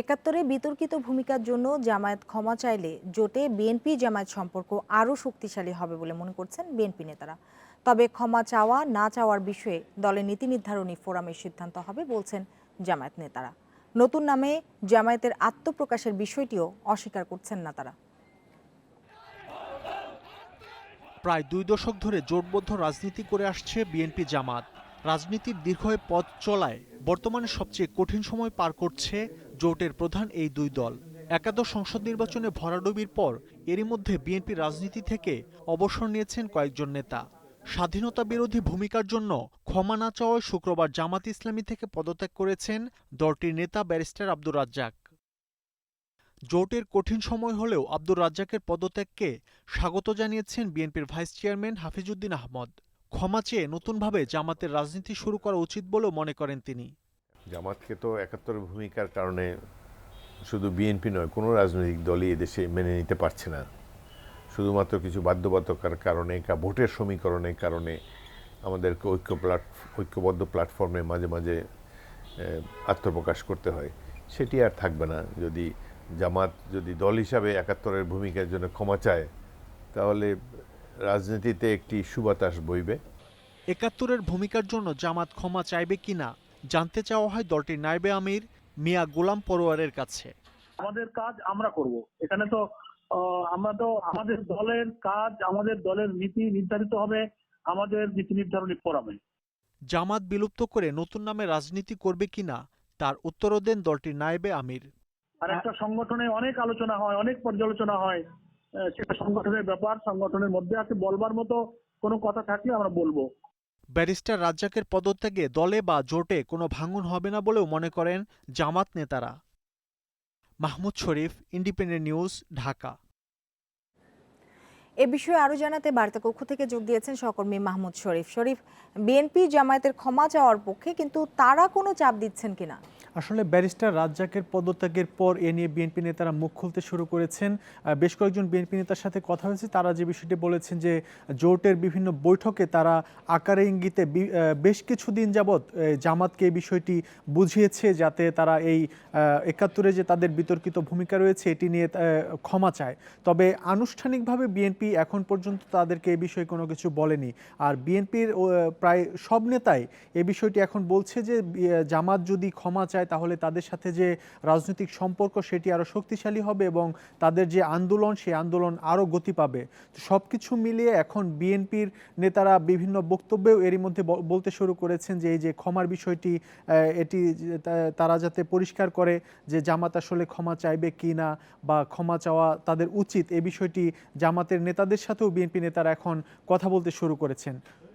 একাত্তরে বিতর্কিত ভূমিকার জন্য জামায়াত ক্ষমা চাইলে জোটে বিএনপি জামায়াত সম্পর্ক আরও শক্তিশালী হবে বলে মনে করছেন বিএনপি নেতারা। তবে ক্ষমা চাওয়া না চাওয়ার বিষয়ে দলের নীতি নির্ধারণী ফোরামের সিদ্ধান্ত হবে বলছেন জামায়াত নেতারা। নতুন নামে জামায়াতের আত্মপ্রকাশের বিষয়টিও অস্বীকার করছেন না তারা। প্রায় দুই দশক ধরে জোটবদ্ধ রাজনীতি করে আসছে বিএনপি জামাত। রাজনীতির দীর্ঘ পথ চলায় বর্তমানে সবচেয়ে কঠিন সময় পার করছে জোটের প্রধান এই দুই দল। একাদশ সংসদ নির্বাচনে ভরাডুবির পর এরই মধ্যে বিএনপি রাজনীতি থেকে অবসর নিয়েছেন কয়েকজন নেতা। স্বাধীনতা বিরোধী ভূমিকার জন্য ক্ষমা না চাওয়ায় শুক্রবার জামাত ইসলামী থেকে পদত্যাগ করেছেন দলটির নেতা ব্যারিস্টার আব্দুর রাজ্জাক। জোটের কঠিন সময় হলেও আব্দুর রাজ্জাকের পদত্যাগকে স্বাগত জানিয়েছেন বিএনপির ভাইস চেয়ারম্যান হাফিজউদ্দিন আহমদ। ক্ষমা চেয়ে নতুনভাবে জামাতের রাজনীতি শুরু করা উচিত বলেও মনে করেন তিনি। জামাতকে তো একাত্তরের ভূমিকার কারণে শুধু বিএনপি নয়, কোনো রাজনৈতিক দলই এদেশে মেনে নিতে পারছে না। শুধুমাত্র কিছু বাধ্যবাধকতার কারণে কা, ভোটের সমীকরণের কারণে আমাদেরকে ঐক্য প্ল্যাট ঐক্যবদ্ধ প্ল্যাটফর্মে মাঝে মাঝে আত্মপ্রকাশ করতে হয়। সেটি আর থাকবে না। যদি জামাত, যদি দল হিসাবে একাত্তরের ভূমিকার জন্য ক্ষমা চায়, তাহলে রাজনীতিতে একটি সুবাতাস বইবে। একাত্তরের ভূমিকার জন্য জামাত ক্ষমা চাইবে কিনা জানতে চাওয়া হয় দলটির নায়েবে আমির মিয়া গোলাম পরোয়ারের কাছে। আমাদের কাজ আমরা করব। এখানে তো আমরা তো আমাদের দলের কাজ আমাদের দলের নীতি নির্ধারিত হবে আমাদের নীতি নির্ধারণী ফোরামে। জামাত বিলুপ্ত করে নতুন নামে রাজনীতি করবে কিনা তার উত্তরও দেন দলটির নায়েবে আমির। আর একটা সংগঠনে অনেক আলোচনা হয় অনেক পর্যালোচনা হয় সেটা সংগঠনের ব্যাপার সংগঠনের মধ্যে আছে বলবার মতো কোনো কথা থাকলে আমরা বলব। ব্যারিস্টার রাজ্জাকের পদত্যাগে দলে বা জোটে কোনো ভাঙন হবে না বলেও মনে করেন জামাত নেতারা। Mahmud Sharif, independent news, Dhaka. এ বিষয়ে আরও জানাতে বার্তা কক্ষ থেকে যোগ দিয়েছেন সহকর্মী মাহমুদ শরীফ। শরীফ, বিএনপি জামায়াতের ক্ষমা চাওয়ার পক্ষে কিন্তু তারা কোনো চাপ দিচ্ছেন কিনা? আসলে ব্যারিস্টার রাজ্জাকের পদত্যাগের পর এ নিয়ে বিএনপি নেতারা মুখ খুলতে শুরু করেছেন। বেশ কয়েকজন বিএনপি নেতার সাথে কথা হয়েছে। তারা যে বিষয়টি বলেছেন যে জোটের বিভিন্ন বৈঠকে তারা আকারে ইঙ্গিতে বেশ কিছুদিন যাবৎ জামাতকে এই বিষয়টি বুঝিয়েছে যাতে তারা এই একাত্তরে যে তাদের বিতর্কিত ভূমিকা রয়েছে, এটি নিয়ে ক্ষমা চায়। তবে আনুষ্ঠানিকভাবে বিএনপি এখন পর্যন্ত তাদেরকে এই বিষয়ে কোনো কিছু বলেনি। আর বিএনপির প্রায় সব নেতাই এ বিষয়টি এখন বলছে যে জামাত যদি ক্ষমা চায় তাহলে তাদের সাথে যে রাজনৈতিক সম্পর্ক সেটি আরও শক্তিশালী হবে এবং তাদের যে আন্দোলন সেই আন্দোলন আরও গতি পাবে। সব কিছু মিলিয়ে এখন বিএনপির নেতারা বিভিন্ন বক্তব্যেও এরই মধ্যে বলতে শুরু করেছেন যে, এই যে ক্ষমার বিষয়টি এটি তারা যাতে পরিষ্কার করে যে জামাত আসলে ক্ষমা চাইবে কি না বা ক্ষমা চাওয়া তাদের উচিত, এ বিষয়টি জামাতের নেতাদের সাথেও বিএনপি নেতারা এখন কথা বলতে শুরু করেছেন।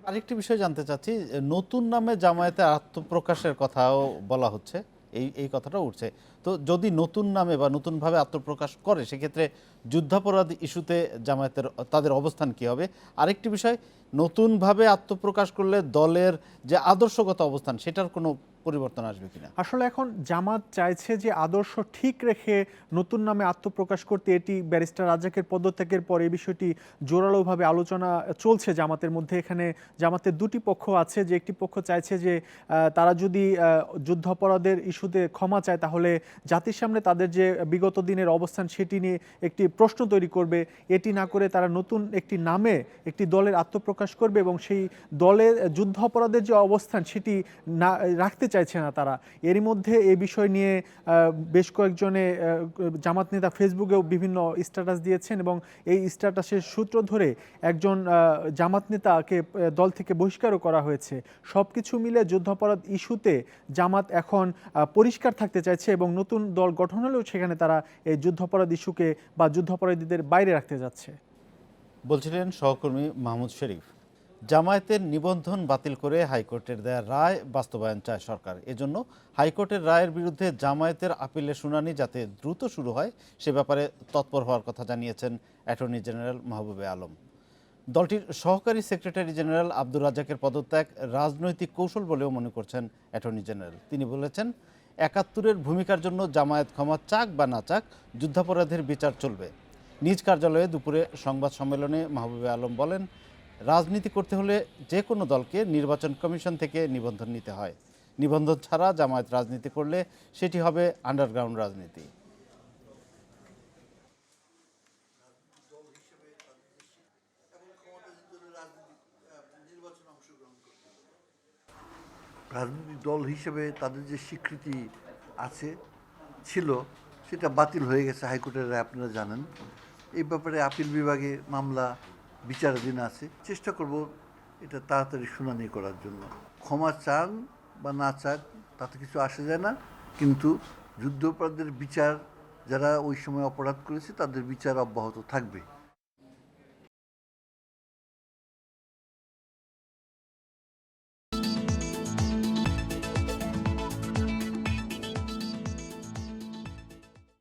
আরেকটি বিষয় জানতে চাচ্ছি নতুন নামে জামায়াতের আত্মপ্রকাশের কথাও বলা হচ্ছে, এই এই কথাটা উঠছে। তো যদি নতুন নামে বা নতুনভাবে আত্মপ্রকাশ করে, সেক্ষেত্রে যুদ্ধাপরাধ ইস্যুতে জামায়াতের, তাদের অবস্থান কি হবে? আরেকটি বিষয়, নতুনভাবে আত্মপ্রকাশ করলে দলের যে আদর্শগত অবস্থান, সেটার কোনো পরিবর্তন আসবে কিনা? আসলে এখন জামাত চাইছে যে আদর্শ ঠিক রেখে নতুন নামে আত্মপ্রকাশ করতে। এটি ব্যারিস্টার রাজ্জাকের পদত্যাগের পর এই বিষয়টি জোরালোভাবে আলোচনা চলছে জামাতের মধ্যে। এখানে জামাতের দুটি পক্ষ আছে যে একটি পক্ষ চাইছে যে তারা যদি যুদ্ধাপরাধের ইস্যুতে ক্ষমা চায়, তাহলে জাতির সামনে তাদের যে বিগত দিনের অবস্থান সেটি নিয়ে একটি প্রশ্ন তৈরি করবে। এটি না করে তারা নতুন একটি নামে একটি দলের আত্মপ্রকাশ করবে এবং সেই দলের যুদ্ধাপরাধের যে অবস্থান সেটি না, রাখতে চাইছে না তারা। এরই মধ্যে এই বিষয় নিয়ে বেশ কয়েকজনে জামাত নেতা ফেসবুকেও বিভিন্ন স্ট্যাটাস দিয়েছেন এবং এই স্ট্যাটাসের সূত্র ধরে একজন জামাত নেতাকে দল থেকে বহিষ্কারও করা হয়েছে। সব কিছু মিলে যুদ্ধাপরাধ ইস্যুতে জামাত এখন পরিষ্কার থাকতে চাইছে এবং নতুন দল গঠন হলেও সেখানে তারা এই যুদ্ধাপরাধ ইস্যুকে বা যুদ্ধাপরাধীদের বাইরে রাখতে যাচ্ছে। বলছিলেন সহকর্মী মাহমুদ শরীফ। জামায়াতের নিবন্ধন বাতিল করে হাইকোর্টের দেয়া রায় বাস্তবায়ন চায় সরকার। এজন্য হাইকোর্টের রায়ের বিরুদ্ধে জামায়াতের আপিলের শুনানি যাতে দ্রুত শুরু হয়, সে ব্যাপারে তৎপর হওয়ার কথা জানিয়েছেন অ্যাটর্নি জেনারেল মাহবুবে আলম। দলটির সহকারী সেক্রেটারি জেনারেল আব্দুর রাজ্জাকের পদত্যাগ রাজনৈতিক কৌশল বলেও মনে করছেন অ্যাটর্নি জেনারেল। তিনি বলেছেন, একাত্তরের ভূমিকার জন্য জামায়াত ক্ষমা চাক বা না চাক যুদ্ধাপরাধের বিচার চলবে। নিজ কার্যালয়ে দুপুরে সংবাদ সম্মেলনে মাহবুবে আলম বলেন রাজনীতি করতে হলে যে কোনো দলকে নির্বাচন কমিশন থেকে নিবন্ধন নিতে হয়। নিবন্ধন ছাড়া জামায়াত রাজনীতি করলে সেটি হবে আন্ডারগ্রাউন্ড রাজনীতি। রাজনৈতিক দল হিসেবে তাদের যে স্বীকৃতি আছে, ছিল, সেটা বাতিল হয়ে গেছে হাইকোর্টের রায়, আপনারা জানেন। এই ব্যাপারে আপিল বিভাগে মামলা বিচারাধীন আছে, চেষ্টা করব এটা তাড়াতাড়ি শুনানি করার জন্য। ক্ষমা চান বা না চান, তাতে কিছু আসে যায় না, কিন্তু যুদ্ধাপরাধের বিচার, যারা ওই সময় অপরাধ করেছে, তাদের বিচার অব্যাহত থাকবে।